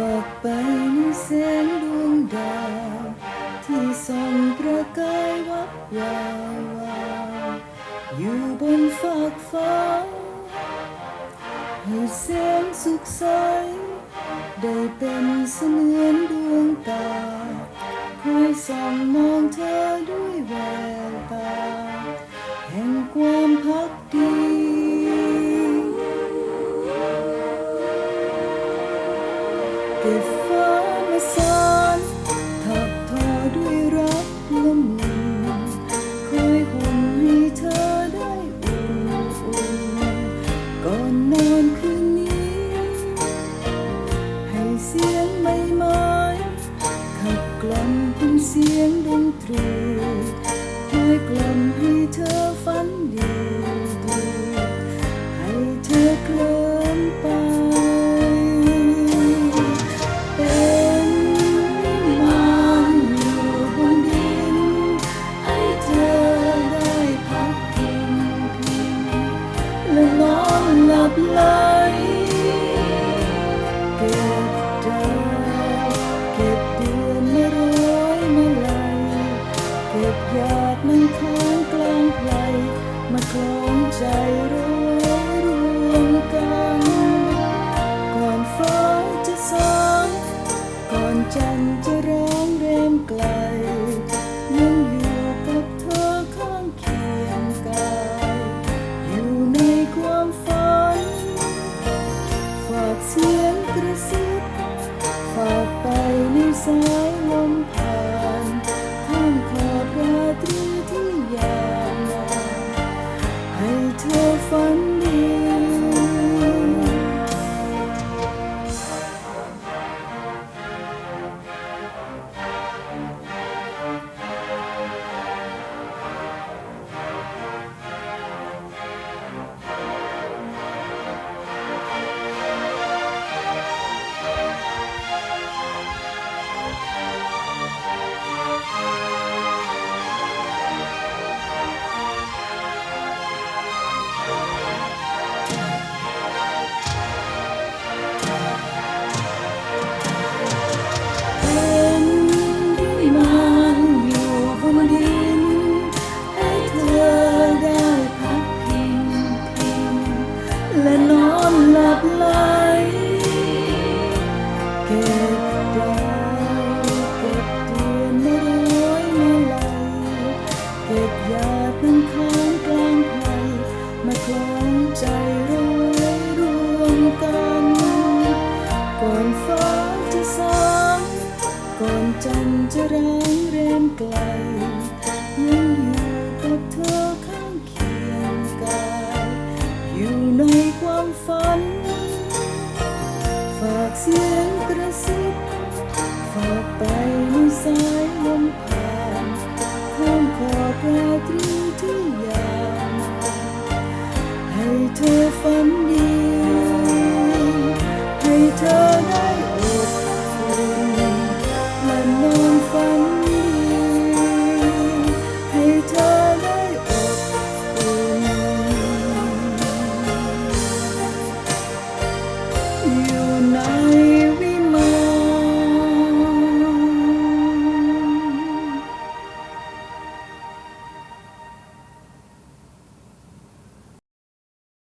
ฝากไปในแสงดวงดาว ที่ส่องประกายวับวาวาวอยู่บนฟากฟ้าให้แสงสุขใส ได้เป็นเสมือนดวงตาคอยส่องมองเธอ เก็บฟ้ามาสานถักทอด้วยรักละมุนคอยห่มให้เธอได้อุ่นอุ่นก่อนนอนคืนนี้ ให้เสียงใบไม้ขับกล่อมเป็นเสียงดนตรีคอยกล่อมให้เธอฝันดี อน กระซิบฝากไปในสายลมผ่า อนหลับไหลเก็บดาวเก็บเดือนมาร้อยมาลัยเก็บยาดน้ำค้างกลางไพรมาคล้องใจร้อยรวมกันก่อนฟ้าจะสางก่อนจันทร์จะร้างเรมไกลยังอยู่กับเธอข้างเคียงกายอยู่ในความฝัน เสียงกระซิบฝากไปในสายลมผ่านข้ามขอบราตรีที่ยาวให้เธอฝันดี ให้เธอ